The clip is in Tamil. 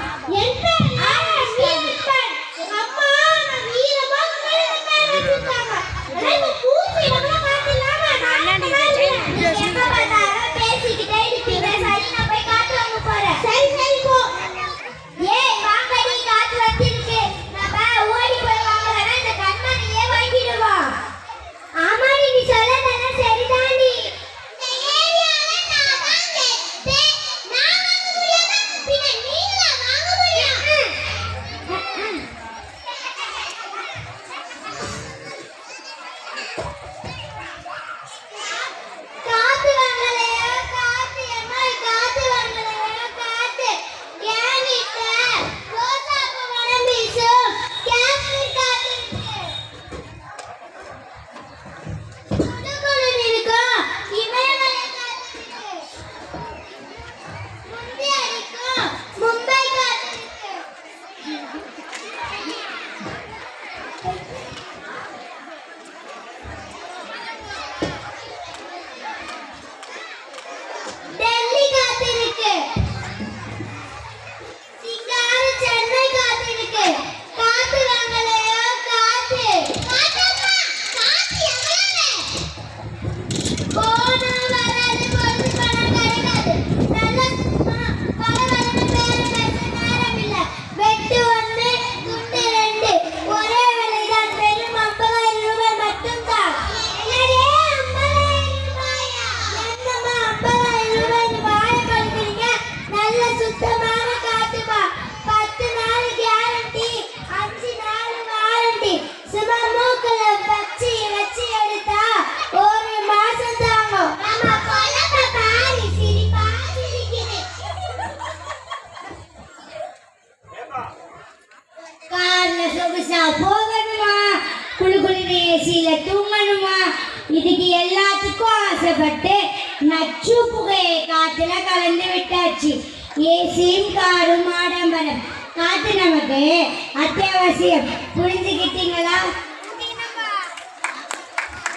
颜色 போகணுமா? குழு குளிர ஏசியில தூங்கணுமா? இதுக்கு எல்லாத்துக்கும் ஆசைப்பட்டு நச்சு புகையை காத்துல கலந்து விட்டாச்சு. ஏசியும் காரும் ஆடம்பரம். காத்து நமக்கு அத்தியாவசியம். புரிஞ்சுக்கிட்டீங்களா?